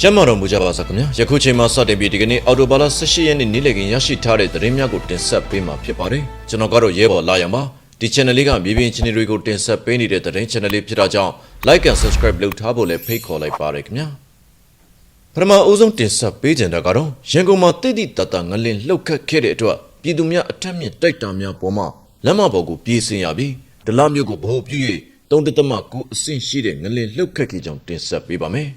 ကျမ်းမာတော်မူကြပါစားခင်ဗျာယခုချိန်မှာစတင်ပြီးဒီကနေ့အော်တိုဘာလ18ရက်နေ့နေ့လည်ခင်းရရှိထားတဲ့သတင်းများကိုတင်ဆက်ပေးမှာဖြစ်ပါတယ်ကျွန်တော်ကတော့ရဲဘော်လာရံပါဒီ channel လေးကမြေပြင်ချင်းတွေကိုတင်ဆက်ပေးနေတဲ့သတင်း channel လေးဖြစ်တာကြောင့် like and subscribe လုပ်ထားဖို့လည်းဖိတ်ခေါ်လိုက်ပါရခင်ဗျာပထမအဦးဆုံးတင်ဆက်ပေးကြတာကတော့ရန်ကုန်မှာတိတိတတ်တာငလင်လှုပ်ခတ်ခဲ့တဲ့အတွက်ပြည်သူများအထက်မြင့်တိုက်တာများပေါ်မှာလမ်းမပေါ်ကိုပြေးဆင်းရပြီးဒလမျိုးကိုဗဟိုပြု၍တုံးတသမကိုအဆင့်ရှိတဲ့ငလင်လှုပ်ခတ်ခဲ့ကြောင်းတင်ဆက်ပေးပါမယ်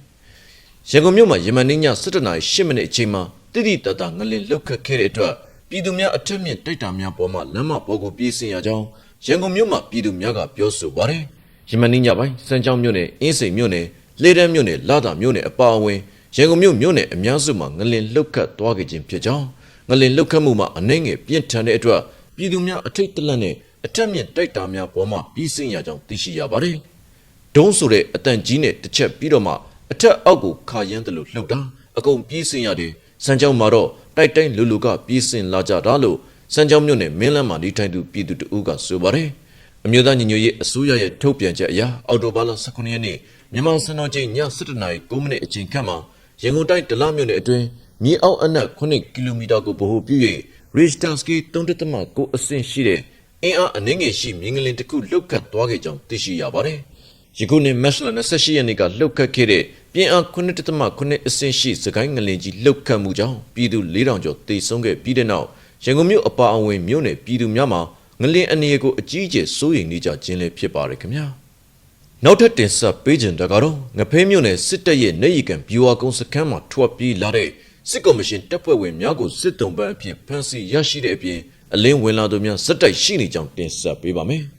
ရန်ကုန်မြို့မှာယမန်နေ့ည7:08မိနစ်အချိန်မှာတိတိတတ်တာငလင်လှုပ်ခတ်ခဲ့တဲ့အတွက်ပြည်သူများအထက်မြင့်တိုက်တာများပေါ်မှာလမ်းမပေါ်ကိုပြေးဆင်းရကြောင်းရန်ကုန်မြို့မှာပြည်သူများကပြောဆိုပါတယ်ယမန်နေ့ညပိုင်းစမ်းချောင်းမြို့နယ်အင်းစိန်မြို့နယ်လေတန်းမြို့နယ်လာသာမြို့နယ်အပါအဝင်ရန်ကုန်မြို့မြို့နယ်အများစုမှာငလင်လှုပ်ခတ်သွားခဲ့ခြင်းဖြစ်ကြောင်းငလင်လှုပ်ခတ်မှုမှာအနှဲငယ်ပြင်းထန်တဲ့အတွက်ပြည်သူများအထိတ်တလန့်နဲ့အထက်မြင့်တိုက်တာများပေါ်မှာပြီးစင်ရကြောင်းသိရှိရပါတယ်။ဒုံးဆိုတဲ့အတန်ကြီးနဲ့တစ်ချက်ပြီးတော့မှ အထက်အောက်ကိုခါရမ်းတယ်လို့လှုပ်တာအကုန်ပြီးစင်ရတယ်။စံကြောင်းမှာတော့တိုက်တိုင်းလူလူကပြီးစင်လာကြတာလို့စံကြောင်းမြို့နယ်မင်းလန်းမှာနေထိုင်သူပြည်သူတဦးကဆိုပါတယ်။အမျိုးသားညီညွတ်ရေးအစိုးရရဲ့ထုတ်ပြန်ချက်အရအော်တိုဘာလ18ရက်နေ့မြန်မာစံတော်ချိန်ည7:09မိနစ်အချိန်ခန့်မှာရန်ကုန်တိုင်းဒလမြို့နယ်အတွင်းမြေအောက်အနက်9ကီလိုမီတာကိုဗဟိုပြု၍ Richter scale 3.9အဆင့်ရှိတဲ့အင်အားအနည်းငယ်ရှိမြင်းကလင်တစ်ခုလှုပ်ခတ်သွားခဲ့ကြောင်းသိရှိရပါတယ်။ယခုနှစ်မတ်လ28ရက်နေ့ကလှုပ်ခတ်ခဲ့တဲ့ ပြင်းအား9.9အဆင့်ရှိစကိုင်းငလင်ကြီးလှုပ်ခတ်မှုကြောင့်ပြည်သူ4000ကျော်သေဆုံးခဲ့ပြီးတဲ့နောက်ရန်ကုန်မြို့အပါအဝင်မြို့နယ်ပြည်သူများမှာငလင်အနေကိုအကြီးအကျယ်စိုးရိမ်နေကြခြင်းလည်းဖြစ်ပါတယ်ခင်ဗျာ။နောက်ထပ်တင်ဆက်ပေးခြင်းတကတော့ငဖဲမြို့နယ်စစ်တပ်ရဲ့နေရီကန်ဗျူဟာကုန်းစခန်းမှာထွက်ပြေးလာတဲ့စစ်ကော်မရှင်တပ်ဖွဲ့ဝင်များကိုစစ်တုံးပန်းအဖြစ်ဖမ်းဆီးရရှိတဲ့အပြင်အလင်းဝင်လာသူများစက်တိုက်ရှိနေကြောင်းတင်ဆက်ပေးပါမယ်။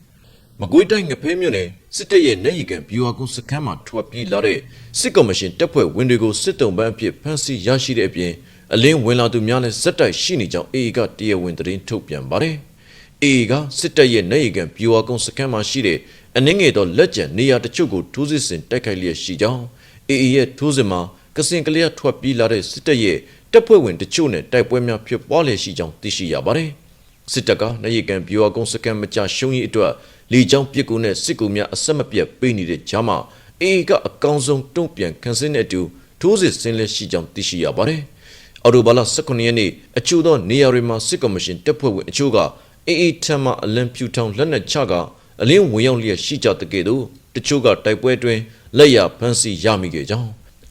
မကွေးတိုင်းငဖဲမြို့နယ်စစ်တပ်ရဲ့နေရီကန်ဗျူဟာကုန်းစခန်းမှာထွက်ပြေးလာတဲ့စစ်ကော်မရှင်တပ်ဖွဲ့ဝင်တွေကိုစစ်တုံးပန်းအဖြစ်ဖမ်းဆီးရရှိတဲ့အပြင်အလင်းဝင်လာသူများလည်းစက်တိုက်ရှိနေကြောင်းအေအေကတရားဝင်သတင်းထုတ်ပြန်ပါတယ်။ AA ကစစ်တပ်ရဲ့နိုင်ရကန်ပြူဟာကုန်းစခန်းမှာရှိတဲ့အနှင်းငယ်သောလက်ကျန်နေရာတချို့ကိုထိုးစစ်ဆင်တိုက်ခိုက်လျက်ရှိကြောင်း AA ရဲ့ထိုးစစ်မှာကစင်ကလျာထွက်ပြေးလာတဲ့စစ်တပ်ရဲ့တပ်ဖွဲ့ဝင်တချို့နဲ့တိုက်ပွဲများဖြစ်ပွားလျက်ရှိကြောင်းသိရှိရပါတယ်။စစ်တပ်ကနိုင်ရကန်ပြူဟာကုန်းစခန်းမချရှုံးရေးအတွက် လေကြောင်းပစ်ကူနဲ့စစ်ကူများအဆက်မပြတ်ပေးနေတဲ့ကြားမှာ AA ကအကောင်းဆုံးတုံ့ပြန်ခံစစ်တဲ့အတူထိုးစစ်ဆင်လျက်ရှိကြောင်းသိရှိရပါတယ်။အော်တိုဘာလ18ရက်နေ့အချို့သောနေရာတွေမှာစစ်ကော်မရှင်တပ်ဖွဲ့ဝင်အချို့ကအေးအေးထမ်းမှအလံဖြူထောင်လက်နက်ချကအလင်းဝင်ရောက်လျက်ရှိကြတဲ့ကဲ့သို့တချို့ကတိုက်ပွဲတွင်လက်ရဖမ်းဆီးရမိခဲ့ကြောင်း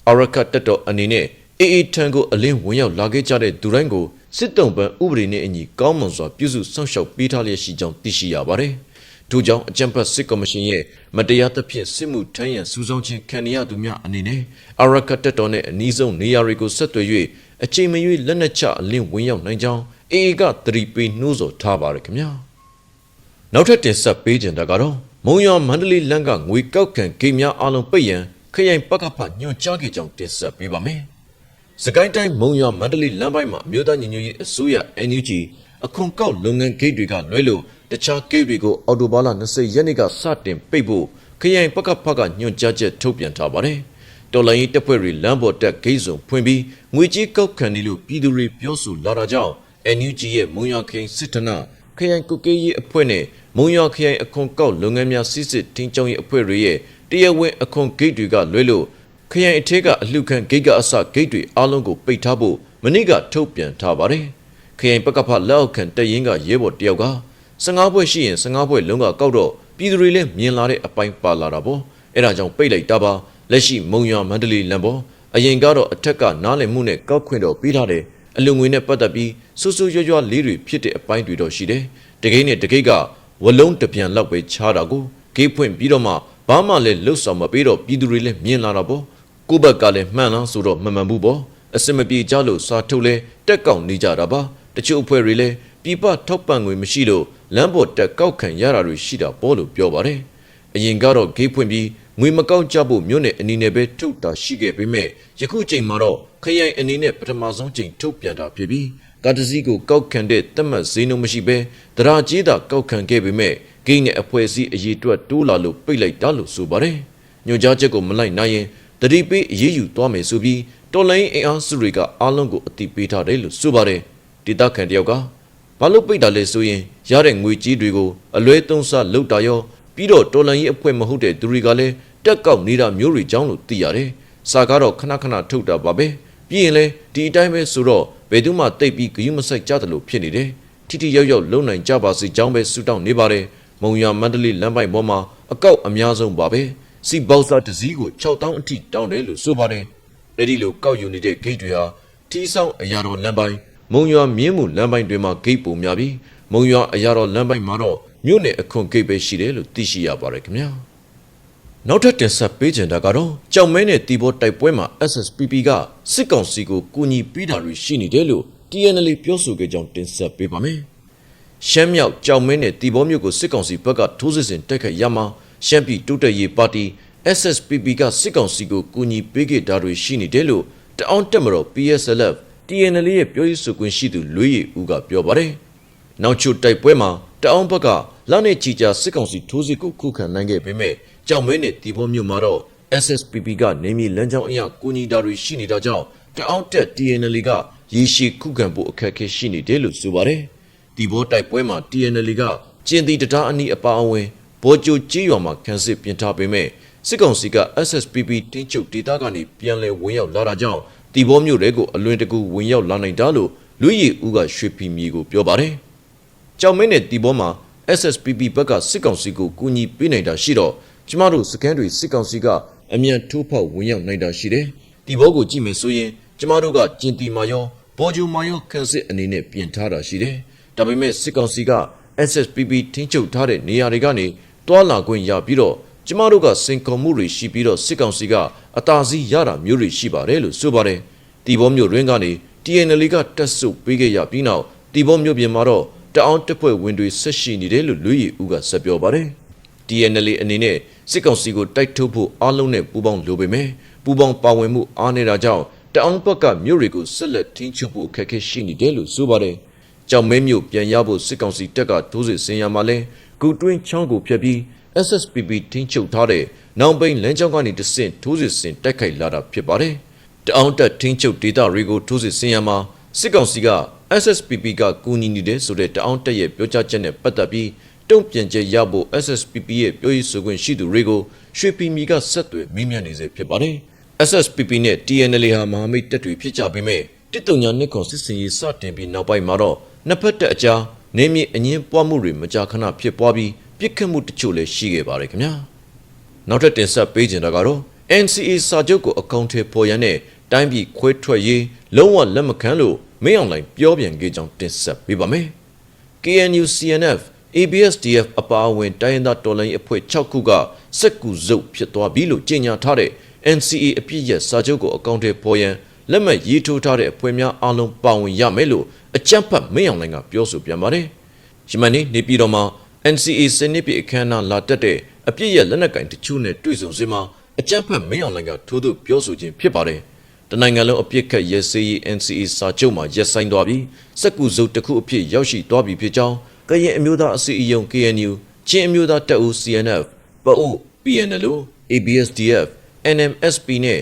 အရကတက်တော်အနေနဲ့အေးအေးထမ်းကိုအလင်းဝင်ရောက်လာခဲ့ကြတဲ့သူတိုင်းကိုစစ်တုံးပန်းဥပဒေနဲ့အညီကောင်းမွန်စွာပြုစုစောင့်ရှောက်ပေးထားလျက်ရှိကြောင်းသိရှိရပါတယ်။ ထို့ကြောင့်အကြံဖတ်စစ်ကော်မရှင်ရဲ့မတရားသဖြင့်စစ်မှုထမ်းရန်စူးစောင်းခြင်းခံရသူများအနေနဲ့အရကတက်တော်နဲ့အနီးဆုံးနေရာတွေကိုဆက်သွယ်၍အချိန်မရွေးလက်နက်ချအလင်းဝင်ရောက်နိုင်ကြောင်းအေအေကသတိပေးနှိုးဆော်ထားပါရခင်ဗျာနောက်ထပ်တင်ဆက်ပေးကြတာကတော့မုံရွာမန္တလေးလမ်းကငွေကောက်ခံဂိမ်းများအလုံးပိတ်ရန်ခရိုင်ပကဖညွှန်ကြားခဲ့ကြောင်းတင်ဆက်ပေးပါမယ်စကိုင်းတိုင်းမုံရွာမန္တလေးလမ်းပိုင်းမှာမြို့သားညီညွတ်ရေးအစိုးရ NUG အခွန်ကောက်လုပ်ငန်းဂိတ်တွေကလွဲလို့ တခြားဂိတ်တွေကိုအော်တိုဘာလ20ရက်နေ့ကစတင်ပိတ်ဖို့ခရိုင်ပကဖကညွှန်ကြားချက်ထုတ်ပြန်ထားပါတယ်တော်လိုင်းရေးတပ်ဖွဲ့တွေလမ်းပေါ်တက်ဂိတ်စုံဖွင့်ပြီးငွေကြေးကောက်ခံနေလို့ပြည်သူတွေပြောဆိုလာတာကြောင့် NUG ရဲ့မုံရွာခရိုင်စစ်ဌာနခရိုင်ကုကေးရေးအဖွဲ့နဲ့မုံရွာခရိုင်အခွန်ကောက်လုပ်ငန်းများစစ်စစ်တင်းကျုံရေးအဖွဲ့တွေရဲ့တရားဝင်အခွန်ဂိတ်တွေကလွဲလို့ခရိုင်အထက်ကအလှခံဂိတ်ကအစဂိတ်တွေအားလုံးကိုပိတ်ထားဖို့မနေ့ကထုတ်ပြန်ထားပါတယ်ခရိုင်ပကဖလက်အောက်ခံတရင်ကရဲဘော်တယောက်က 15ဘွဲ့ရှိရင်15ဘွဲ့လုံးကကောက်တော့ပြည်သူတွေလည်းမြင်လာတဲ့အပိုင်းပါလာတာပေါ့အဲဒါကြောင့်ပိတ်လိုက်တာပါလက်ရှိမုံရွာမန္တလေးလမ်းပေါ်အရင်ကတော့အထက်ကနားလည်မှုနဲ့ကောက်ခွင့်တော့ပြီးထားတယ်အလူငွေနဲ့ပတ်သက်ပြီးဆူဆူရွရွလေးတွေဖြစ်တဲ့အပိုင်းတွေတော့ရှိတယ်တကိန်းနဲ့တကိတ်ကဝလုံးတပြန်လောက်ပဲချားတာကိုဂေးဖွင့်ပြီးတော့မှဘာမှလည်းလှုပ်ဆောင်မပေးတော့ပြည်သူတွေလည်းမြင်လာတာပေါ့ကိုယ့်ဘက်ကလည်းမှန်လားဆိုတော့မမှန်ဘူးပေါ့အစမပြေကြလို့စာထုတ်လဲတက်ကောက်နေကြတာပါတချို့အဖွဲ့တွေလည်းပြပထောက်ပံ့ငွေမရှိလို့ လမ်းပေါ်တက်ကောက်ခံရတာတွေရှိတာပေါ့လို့ပြောပါတယ်အရင်ကတော့ဂေးဖွင့်ပြီးငွေမကောက်ကြဖို့မြို့နယ်အနေနဲ့ပဲထုတ်တာရှိခဲ့ပေမဲ့ယခုချိန်မှာတော့ခရိုင်အနေနဲ့ပထမဆုံးချိန်ထုတ်ပြန်တာဖြစ်ပြီးကာတစီကိုကောက်ခံတဲ့တက်မှတ်ဈေးနှုန်းမရှိဘဲတရာကြီးတာကောက်ခံခဲ့ပေမဲ့ဂိမ်းနဲ့အဖွဲ့အစည်းအရေးအတွက်တိုးလာလို့ပိတ်လိုက်တာလို့ဆိုပါတယ်ညွှန်ကြားချက်ကိုမလိုက်နိုင်ရင်တတိပေးအရေးယူသွားမယ်ဆိုပြီးတော်လိုင်းအင်အားစုတွေကအားလုံးကိုအတိပေးထားတယ်လို့ဆိုပါတယ်ဒေတာခန်တယောက်က ဘာလို့ပိတ်တာလဲဆိုရင်ရတဲ့ငွေကြီးတွေကိုအလွဲသုံးစားလုပ်တာရောပြီးတော့တော်လန်ရေးအဖွဲ့မဟုတ်တဲ့သူတွေကလည်းတက်ကောက်နေတာမျိုးတွေကြောင်းလို့သိရတယ်။စစာကားတော့ခဏခဏထုတ်တာပါပဲပြီးရင်လဲဒီအတိုင်းပဲဆိုတော့ဘယ်သူမှတိတ်ပြီးဂယုမဆိုင်ကြတယ်လို့ဖြစ်နေတယ်ထိထိရောက်ရောက်လုံနိုင်ကြပါစေကြောင်းပဲဆူတောင်းနေပါတယ်မုံရမန္တလေးလမ်းပိုင်ပေါ်မှာအကောက်အများဆုံးပါပဲစီဘောက်ဆာတစ်စီးကို6000အထိတောင်းတယ်လို့ဆိုပါတယ်အဲ့ဒီလိုကောက်ယူနေတဲ့ဂိတ်တွေဟာထီးဆောင်အရာတော်လမ်းပိုင် မုံရွာမြင်းမှုလမ်းပိုင်တွေမှာဂိတ်ပုံများပြီးမုံရွာအရာတော်လမ်းပိုင်မှာတော့မြို့နယ်အခွန်ဂိတ်ပဲရှိတယ်လို့သိရှိရပါတယ်ခင်ဗျာနောက်ထပ်တင်ဆက်ပေးချင်တာကတော့ကြောင်မဲနဲ့တီဘောတိုက်ပွဲမှာ SSPP ကစစ်ကောင်စီကိုကူညီပေးတာတွေရှိနေတယ်လို့ TNL ပြောဆိုခဲ့ကြောင်းတင်ဆက်ပေးပါမယ်ရှမ်းမြောက်ကြောင်မဲနဲ့တီဘောမြို့ကိုစစ်ကောင်စီဘက်ကထိုးစစ်ဆင်တိုက်ခိုက်ရမှာရှမ်းပြည်တိုးတက်ရေးပါတီ SSPP ကစစ်ကောင်စီကိုကူညီပေးခဲ့တာတွေရှိနေတယ်လို့တအောင်းတက်မတော် PSLF TNL ရဲ့ပြောရေးဆိုခွင့်ရှိသူလွေးရည်ဦးကပြောပါတယ်။နောက်ချိုတိုက်ပွဲမှာတအောင်းဘက်ကလနဲ့ချီကြစစ်ကောင်စီထိုးစစ်ကိုခုခံနိုင်ခဲ့ပေမဲ့ကြောင်မဲနဲ့တီဘောမြို့မှာတော့ SSPP ကနေမြေလမ်းကြောင်းအရာကူညီတာတွေရှိနေတာကြောင့်တအောင်းတက် TNL ကရေရှည်ခုခံဖို့အခက်အခဲရှိနေတယ်လို့ဆိုပါတယ်။တီဘောတိုက်ပွဲမှာ TNL ကကျင်းတီတတားအနီးအပါအဝင်ဘော်ကျိုကြီးရွာမှာခန်းစစ်ပြင်ထားပေမဲ့စစ်ကောင်စီက SSPP တင်းချုပ်ဒေသကနေပြန်လည်ဝင်ရောက်လာတာကြောင့် တီဘောမြို့တွေကိုအလွင်တကူဝင်ရောက်လာနိုင်တာလို့လူရည်ဦးကရွှေဖီမြေကိုပြောပါတယ်။ကြောင်မင်းနဲ့တီဘောမှာ SSPP ဘက်ကစစ်ကောင်စီကိုကူညီပေးနိုင်တာရှိတော့ကျမတို့စကန်တွေစစ်ကောင်စီကအမြန်ထိုးဖောက်ဝင်ရောက်နိုင်တာရှိတယ်။တီဘောကိုကြည့်မယ်ဆိုရင်ကျမတို့ကကျင်တီမာယောဘော်ဂျူမာယောခန်းစစ်အနေနဲ့ပြင်ထားတာရှိတယ်။ဒါပေမဲ့စစ်ကောင်စီက SSPP ထိန်းချုပ်ထားတဲ့နေရာတွေကနေတွာလာခွင့်ရပြီးတော့ ကျမတို့ကစင်ကုံမှုတွေရှိပြီးတော့စစ်ကောင်စီကအတာစီရတာမျိုးတွေရှိပါတယ်လို့ဆိုပါတယ်။တီဘောမျိုးရင်းကနေ TNL ကတက်ဆုပ်ပေးခဲ့ရပြီးနောက်တီဘောမျိုးပြင်မှာတော့တအောင်တက်ဖွဲ့ဝင်တွေဆက်ရှိနေတယ်လို့လူရီဦးကဆက်ပြောပါတယ်။ TNL အနေနဲ့စစ်ကောင်စီကိုတိုက်ထုတ်ဖို့အားလုံးနဲ့ပူးပေါင်းလိုပေမဲ့ပူးပေါင်းပါဝင်မှုအားနေတာကြောင့်တအောင်ဘက်ကမြို့တွေကိုဆက်လက်ထိန်းချုပ်ဖို့အခက်အခဲရှိနေတယ်လို့ဆိုပါတယ်။ကြောင်မဲမြို့ပြန်ရဖို့စစ်ကောင်စီတပ်ကထိုးစစ်ဆင်ရမှာလဲဂူတွင်းချောင်းကိုဖျက်ပြီး SSPP ထိန်းချုပ်ထားတဲ့နောင်ပိန်လမ်းကြောင်းကနေတဆင့်ထိုးစစ်ဆင်တိုက်ခိုက်လာတာဖြစ်ပါတယ်။တအောင်တက်ထိန်းချုပ်ဒေသတွေကိုထိုးစစ်ဆင်ရမှာစစ်ကောင်စီက SSPP ကကူညီနေတယ်ဆိုတဲ့တအောင်တက်ရဲ့ပြောကြားချက်နဲ့ပတ်သက်ပြီးတုံ့ပြန်ချက်ရဖို့ SSPP ရဲ့ပြောရေးဆိုခွင့်ရှိသူတွေကိုရွှေပြည်မီကဆက်သွယ်မိမြန်းနေစေဖြစ်ပါတယ်။ SSPP နဲ့ TNL ဟာမဟာမိတ်တပ်တွေဖြစ်ကြပေမဲ့တစ်တုံညာနှစ်ခွန်စစ်စင်ရေးစတင်ပြီးနောက်ပိုင်းမှာတော့နှစ်ဖက်တပ်အကြားနေမြေအငင်းပွားမှုတွေမကြာခဏဖြစ်ပွားပြီး ပြစ်ခတ်မှုတချို့လည်းရှိခဲ့ပါတယ်ခင်ဗျာနောက်ထပ်တင်ဆက်ပေးခြင်းတာကတော့ NCA စာချုပ်ကိုအကောင့်ထဲပေါ်ရန်နဲ့တိုင်းပြည်ခွဲထွက်ရေးလုံးဝလက်မခံလို့မင်းအောင်လှိုင်ပြောပြန်ခဲ့ကြောင်းတင်ဆက်ပေးပါမယ် KNU CNF ABSDF အပါအဝင်တိုင်းရင်းသားတော်လှန်ရေးအဖွဲ့6ခုကစက်ကူစုပ်ဖြစ်သွားပြီလို့ကြေညာထားတဲ့ NCA အပြည့်ရဲ့စာချုပ်ကိုအကောင့်ထဲပေါ်ရန်လက်မှတ်ရေးထိုးထားတဲ့အဖွဲ့များအားလုံးပါဝင်ရမယ်လို့အကြံဖတ်မင်းအောင်လှိုင်ကပြောဆိုပြန်ပါတယ်။ယမန်နေ့နေပြည်တော်မှာ NCA စနစ်ပြအခမ်းအနားလာတက်တဲ့အပြည့်ရဲ့လက်နက်ကင်တချို့နဲ့တွေ့ဆုံစမှာအကြံဖတ်မင်းအောင်လှိုင်ကထိုးသူပြောဆိုခြင်းဖြစ်ပါတယ်။တနိုင်ငံလုံးအပြစ်ခတ်ရဲစေးရေး NCA စာချုပ်မှာရက်ဆိုင်သွားပြီးစက်ကူစုပ်တစ်ခုအဖြစ်ရောက်ရှိသွားပြီဖြစ်ကြောင်းကရင်အမျိုးသားအစည်းအရုံး KNU ချင်းအမျိုးသားတပ်ဦး CNF ပအို PNLO ABSDF NMSP နဲ့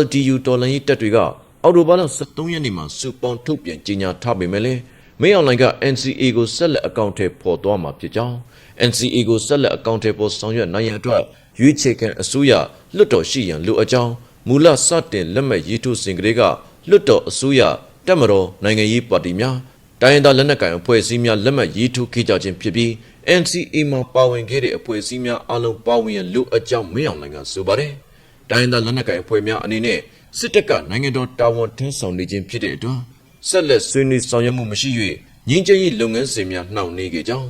LDU တော်လှန်ရေးတပ်တွေကအော်တိုဘာလ23ရက်နေ့မှာစုပေါင်းထုတ်ပြန်ကြေညာထားပေမဲ့လည်း မင်းအောင်လှိုင်က NCA ကိုဆက်လက်အကောင့်ထဲပေါ်သွားမှာဖြစ်ကြောင်း NCA ကိုဆက်လက်အကောင့်ထဲပေါ်ဆောင်ရွက်နိုင်ရန်အတွက်ရွေးချယ်ခံအစိုးရလွတ်တော်ရှိရန်လိုအပ်ကြောင်းမူလစတင်လက်မှတ်ရေးထိုးစဉ်ကလေးကလွတ်တော်အစိုးရတက်မတော်နိုင်ငံရေးပါတီများတိုင်းရင်းသားလက်နက်ကိုင်အဖွဲ့အစည်းများလက်မှတ်ရေးထိုးခဲ့ကြခြင်းဖြစ်ပြီး NCA မှာပါဝင်ခဲ့တဲ့အဖွဲ့အစည်းများအလုံးပါဝင်ရန်လိုအပ်ကြောင်းမင်းအောင်လှိုင်ကဆိုပါတယ်။တိုင်းရင်းသားလက်နက်ကိုင်အဖွဲ့များအနေနဲ့စစ်တပ်ကနိုင်ငံတော်တာဝန်ထမ်းဆောင်နေခြင်းဖြစ်တဲ့အတွက် ဆက်လက်ဆွေးနွေးဆောင်ရွက်မှုမရှိ၍ငင်းချရေးလုပ်ငန်းစဉ်များနှောင့်နှေးခဲ့ကြောင်း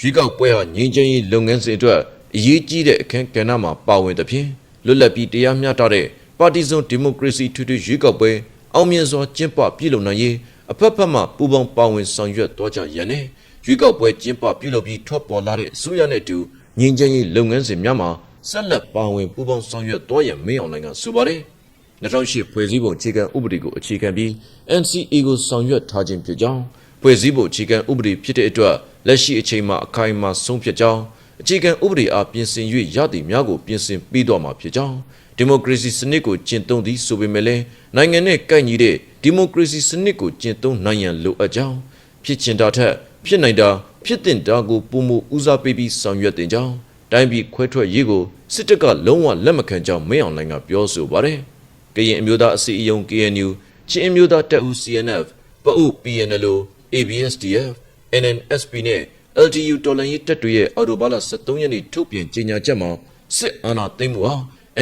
ရွေးကောက်ပွဲဟာငင်းချရေးလုပ်ငန်းစဉ်အတွက်အရေးကြီးတဲ့အခန်းကဏ္ဍမှာပါဝင်သဖြင့်လွတ်လပ်ပြီးတရားမျှတတဲ့ပါတီစုံဒီမိုကရေစီထွေထွေရွေးကောက်ပွဲအောင်မြင်စွာကျင်းပပြုလုပ်နိုင်ရေးအဖက်ဖက်မှပူးပေါင်းပါဝင်ဆောင်ရွက်သွားကြရန်နဲ့ရွေးကောက်ပွဲကျင်းပပြုလုပ်ပြီးထွက်ပေါ်လာတဲ့အစိုးရနဲ့တူငင်းချရေးလုပ်ငန်းစဉ်များမှာဆက်လက်ပါဝင်ပူးပေါင်းဆောင်ရွက်သွားရန်မင်းအောင်လှိုင်ကဆိုပါတယ် 2008ဖွဲ့စည်းပုံအခြေခံဥပဒေကိုအခြေခံပြီး NCA ကိုဆောင်ရွက်ထားခြင်းဖြစ်ကြောင်းဖွဲ့စည်းပုံအခြေခံဥပဒေဖြစ်တဲ့အတွက်လက်ရှိအချိန်မှာအခိုင်အမာဆုံးဖြတ်ကြောင်းအခြေခံဥပဒေအားပြင်ဆင်၍ရသည်များကိုပြင်ဆင်ပြီးတော့မှာဖြစ်ကြောင်းဒီမိုကရေစီစနစ်ကိုကျင့်သုံးသည်ဆိုပေမဲ့လည်းနိုင်ငံနဲ့ကိုက်ညီတဲ့ဒီမိုကရေစီစနစ်ကိုကျင့်သုံးနိုင်ရန်လိုအပ်ကြောင်းဖြစ်ချင်တာထက်ဖြစ်နိုင်တာဖြစ်တင်တာကိုပုံမှုဦးစားပေးပြီးဆောင်ရွက်တင်ကြောင်းတိုင်းပြည်ခွဲထွက်ရေးကိုစစ်တပ်ကလုံးဝလက်မခံကြောင်းမင်းအောင်လှိုင်ကပြောဆိုပါတယ်။ ကရင်အမျိုးသားအစည်းအရုံး KNU ချင်းအမျိုးသားတပ်ဦး CNF ပအုပ် PNLO ABSDF NNSP နဲ့ LDU တော်လှန်ရေးတပ်တွေရဲ့အော်တိုဘာလ23ရက်နေ့ထုတ်ပြန်ကြေညာချက်မှာစစ်အာဏာသိမ်းမှုဟာ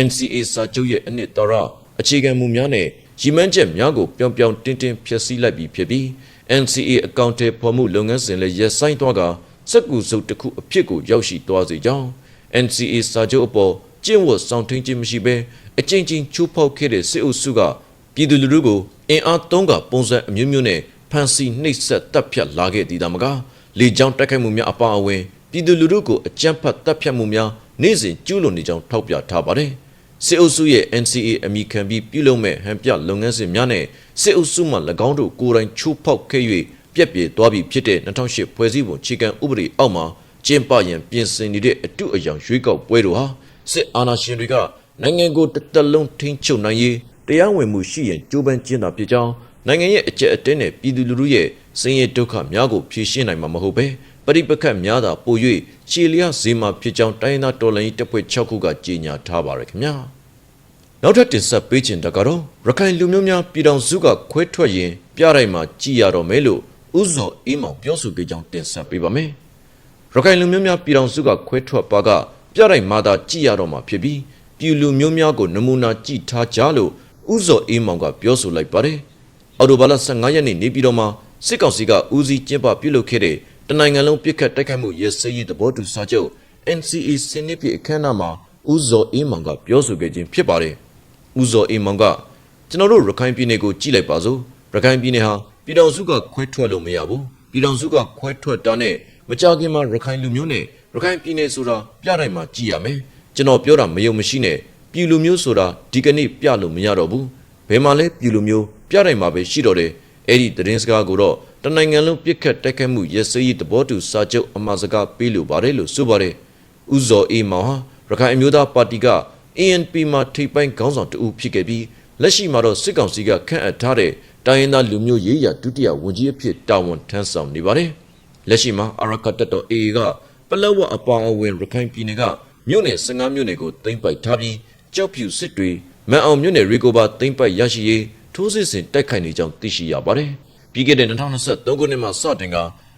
NCA စာချုပ်ရဲ့အနှစ်သာရအခြေခံမူများနဲ့ရည်မှန်းချက်များကိုပြောင်ပြောင်တင်းတင်းဖျက်ဆီးလိုက်ပြီးဖြစ်ပြီး NCA အကောင့်ထဲပေါ်မှုလုပ်ငန်းစဉ်လည်းရပ်ဆိုင်းသွားကစက်ကူစုပ်တစ်ခုအဖြစ်ကိုရောက်ရှိသွားစေကြောင်း NCA စာချုပ်အပေါ်ကျင့်ဝတ်ဆောင်ထိန်ခြင်းမရှိဘဲ အကျဉ်းချင်းချိုးဖောက်ခဲ့တဲ့စစ်အုပ်စုကပြည်သူလူထုကိုအင်အားသုံးကပုံစံအမျိုးမျိုးနဲ့ဖန်ဆီးနှိပ်စက်တပ်ဖြတ်လာခဲ့သည်ဒါမကလေကြောင်းတိုက်ခိုက်မှုများအပါအဝင်ပြည်သူလူထုကိုအကြမ်းဖက်တပ်ဖြတ်မှုများနေ့စဉ်ကျူးလွန်နေကြောင်းထောက်ပြထားပါတယ်စစ်အုပ်စုရဲ့ NCA အမိခံပြီးပြုလုပ်မဲ့ဟန်ပြလုပ်ငန်းစဉ်များနဲ့စစ်အုပ်စုမှ၎င်းတို့ကိုယ်တိုင်ချိုးဖောက်ခဲ့၍ပြက်ပြေသွားပြီးဖြစ်တဲ့2008ဖွဲ့စည်းပုံခြေကံဥပဒေအောက်မှာကျင်းပရန်ပြင်ဆင်နေတဲ့အတုအယောင်ရွေးကောက်ပွဲတို့ဟာစစ်အာဏာရှင်တွေက နိုင်ငံကိုတစ်သက်လုံးထိန်းချုပ်နိုင်ရေးတရားဝင်မှုရှိရင်ကြိုးပမ်းကျင်းတာဖြစ်ကြောင်းနိုင်ငံရဲ့အကျက်အတဲနဲ့ပြည်သူလူထုရဲ့စင်ရဒုက္ခများကိုဖြေရှင်းနိုင်မှာမဟုတ်ပဲပရိပက္ခများသာပို၍ခြေလျားဈေးမှာဖြစ်ကြောင်းတိုင်းသားတော်လှန်ရေးတပ်ဖွဲ့6ခုကကြေညာထားပါရခင်ဗျာနောက်ထပ်တင်ဆက်ပေးခြင်းတကတော့ရခိုင်လူမျိုးများပြည်တော်စုကခွဲထွက်ရင်ပြတိုင်းမှာကြည်ရတော့မယ်လို့ဥဇော်အေးမောင်ပြောဆိုခဲ့ကြောင်းတင်ဆက်ပေးပါမယ်ရခိုင်လူမျိုးများပြည်တော်စုကခွဲထွက်ပါကပြတိုင်းမှာသာကြည်ရတော့မှာဖြစ်ပြီး ပြည်လူမျိုးများကိုနမူနာကြည့်ထားကြလို့ဥဇော်အေးမောင်ကပြောဆိုလိုက်ပါတယ်အော်တိုဘာလ15ရက်နေ့နေပြည်တော်မှာစစ်ကောင်စီကဦးစီးကျင်းပပြုလုပ်ခဲ့တဲ့တနိုင်ငံလုံးပြစ်ခတ်တိုက်ခိုက်မှုရဲစည်းရေးသဘောတူစာချုပ် NCA စနစ်ပြည့်အခမ်းအနားမှာဦးဇော်အေးမောင်ကပြောဆိုခဲ့ခြင်းဖြစ်ပါတယ်။ဦးဇော်အေးမောင်ကကျွန်တော်တို့ရခိုင်ပြည်နယ်ကိုကြည့်လိုက်ပါစို့ရခိုင်ပြည်နယ်ဟာပြည်တော်စုကခွဲထွက်လို့မရဘူးပြည်တော်စုကခွဲထွက်တာနဲ့မကြခင်မှာရခိုင်လူမျိုးနဲ့ရခိုင်ပြည်နယ်ဆိုတာပြတိုင်းမှာကြည့်ရမယ် ကျွန်တော်ပြောတာမယုံမရှိနဲ့ပြည်လူမျိုးဆိုတာဒီကနေ့ပြလို့မရတော့ဘူးဘယ်မှာလဲပြည်လူမျိုးပြတိုင်းမှာပဲရှိတော့တယ်အဲ့ဒီသတင်းစကားကိုတော့တနိုင်ငံလုံးပြစ်ခတ်တိုက်ခတ်မှုရစရေးသဘောတူစာချုပ်အမှားစကားပေးလိုပါတယ်လို့ဆိုပါတယ်။ဥဇော်အေးမောင်ဟာရခိုင်အမျိုးသားပါတီက ANP မှာထိပ်ပိုင်းခေါင်းဆောင်တဦးဖြစ်ခဲ့ပြီးလက်ရှိမှာတော့စစ်ကောင်စီကခန့်အပ်ထားတဲ့တိုင်းရင်းသားလူမျိုးရေးရာဒုတိယဝန်ကြီးအဖြစ်တာဝန်ထမ်းဆောင်နေပါတယ်။လက်ရှိမှာအရကတ်တော် AA ကပလက်ဝအပါအဝင်ရခိုင်ပြည်နယ်က မြို့နယ်15မြို့နယ်ကိုသိမ်းပိုက်ထားပြီးကြောက်ဖြူစစ်တွေမန်အောင်မြို့နယ်ရီကိုပါသိမ်းပိုက်ရရှိရေးထိုးစစ်ဆင်တိုက်ခိုက်နေကြောင်းသိရှိရပါတယ်။ပြီးခဲ့တဲ့2023ခုနှစ်မှာစတင်က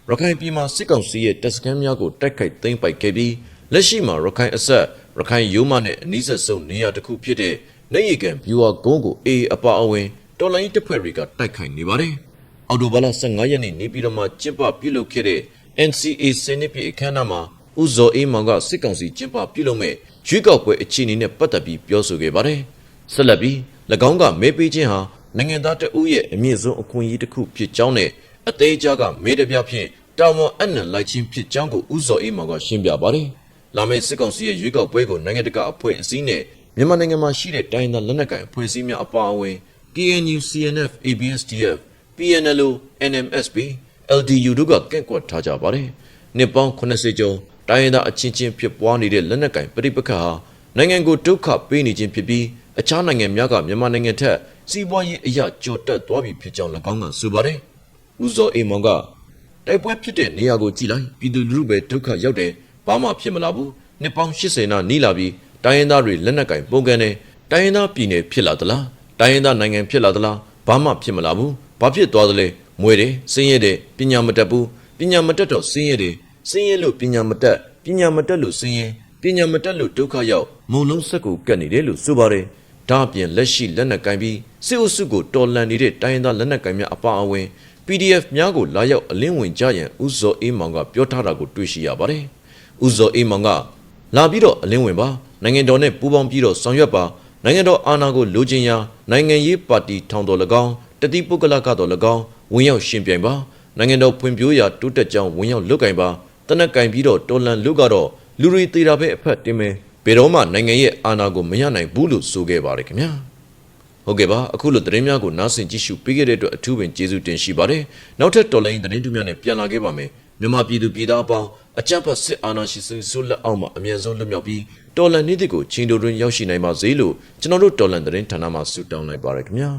ရခိုင်ပြည်မှာစစ်ကောင်စီရဲ့တပ်စခန်းများကိုတိုက်ခိုက်သိမ်းပိုက်ခဲ့ပြီးလက်ရှိမှာရခိုင်အဆက်ရခိုင်ရိုးမနဲ့အနီးဆက်ဆုံးနေရာတစ်ခုဖြစ်တဲ့နေရီကန်ဗျူဟာကုန်းကိုအေးအပါအဝင်တော်လိုင်းတပ်ဖွဲ့တွေကတိုက်ခိုက်နေပါတယ်။အော်တိုဘာလ15ရက်နေ့နေပြည်တော်မှာကျင်းပပြုလုပ်ခဲ့တဲ့ NCA စနစ်ပြည့်အခမ်းအနားမှာ ဦးဇော်အေးမောင်ကစစ်ကောင်စီကျင်းပပြုလုပ်မဲ့ရွေးကောက်ပွဲအခြေအနေနဲ့ပတ်သက်ပြီးပြောဆိုခဲ့ပါတယ်။ဆက်လက်ပြီး၎င်းကမဲပေးခြင်းဟာနိုင်ငံသားတဦးရဲ့အမြင့်ဆုံးအခွင့်အရေးတစ်ခုဖြစ်ကြောင်းနဲ့အသေးချာကမဲတပြဖြင့်တာဝန်အနှံလိုက်ခြင်းဖြစ်ကြောင်းကိုဦးဇော်အေးမောင်ကရှင်းပြပါတယ်။လာမယ့်စစ်ကောင်စီရဲ့ရွေးကောက်ပွဲကိုနိုင်ငံတကာအဖွဲ့အစည်းနဲ့မြန်မာနိုင်ငံမှာရှိတဲ့တိုင်းဒေသလက်နက်ကိုင်အဖွဲ့အစည်းများအပါအဝင် KNU, CNF, ABSDF, PNLO, NMSP, LDU တို့ကကန့်ကွက်ထားကြပါတယ်။နှစ်ပေါင်း80ကျော် တိုင်းဒေသအချင်းချင်းဖြစ်ပွားနေတဲ့လက်နက်ကိုင်ပဋိပက္ခဟာနိုင်ငံကိုဒုက္ခပေးနေခြင်းဖြစ်ပြီးအခြားနိုင်ငံများကမြန်မာနိုင်ငံထက်စီးပွားရေးအရာကြော်တက်သွားပြီဖြစ်ကြောင်း၎င်းကဆိုပါတယ်။ဦးစောအိမ်မောင်ကတိုက်ပွဲဖြစ်တဲ့နေရာကိုကြည့်လိုက်ပြည်သူလူထုပဲဒုက္ခရောက်တယ်ဘာမှဖြစ်မလာဘူးနှစ်ပေါင်း80နာနီးလာပြီးတိုင်းရင်းသားတွေလက်နက်ကင်ပုံကန်နေတိုင်းရင်းသားပြည်နယ်ဖြစ်လာသလားတိုင်းရင်းသားနိုင်ငံဖြစ်လာသလားဘာမှဖြစ်မလာဘူးဘာဖြစ်သွားသလဲမွေတယ်စင်းရဲတယ်ပညာမတတ်ဘူးပညာမတတ်တော့စင်းရဲတယ် စင်းရဲလို့ပညာမတတ်ပညာမတတ်လို့စင်းရဲပညာမတတ်လို့ဒုက္ခရောက်မုံလုံးဆက်ကိုကတ်နေတယ်လို့ဆိုပါတယ်ဒါအပြင်လက်ရှိလက်နက်ကင်ပြီးစစ်အုပ်စုကိုတော်လှန်နေတဲ့တိုင်းရင်းသားလက်နက်ကင်များအပါအဝင် PDF များကိုလာရောက်အလင်းဝင်ကြရန်ဥဇော်အေးမောင်ကပြောထားတာကိုတွေ့ရှိရပါတယ်။ဥဇော်အေးမောင်ကလာပြီးတော့အလင်းဝင်ပါနိုင်ငံတော်နဲ့ပူးပေါင်းပြီးတော့ဆောင်ရွက်ပါနိုင်ငံတော်အာဏာကိုလိုချင်ရာနိုင်ငံရေးပါတီထောင်တော်၎င်းတတိပုဂ္ဂလကတော့၎င်းဝင်ရောက်ရှင်ပြိုင်ပါနိုင်ငံတော်ဖွံ့ဖြိုးရာတိုးတက်ကြောင်းဝင်ရောက်လုပ်ကင်ပါ တနက်ကင်ပြီးတော့တော်လန်လူကတော့လူတွေသေးတာပဲအဖက်တင်မယ်ဘယ်တော့မှနိုင်ငံရဲ့အာဏာကိုမရနိုင်ဘူးလို့ဆိုခဲ့ပါတယ်ခင်ဗျာဟုတ်ကဲ့ပါအခုလိုသတင်းများကိုနားဆင်ကြည့်ရှုပေးခဲ့တဲ့အတွက်အထူးပင်ကျေးဇူးတင်ရှိပါတယ်နောက်ထပ်တော်လိုင်းသတင်းတူများနဲ့ပြန်လာခဲ့ပါမယ်မြန်မာပြည်သူပြည်သားအပေါင်းအကြမ်းဖက်စစ်အာဏာရှင်စဆိုးလက်အောက်မှာအမြဲဆုံးလွတ်မြောက်ပြီးတော်လန်နေ့တွေကိုချင်းတို့တွင်ရောက်ရှိနိုင်ပါစေလို့ကျွန်တော်တို့တော်လန်သတင်းဌာနမှဆုတောင်းလိုက်ပါရခင်ဗျာ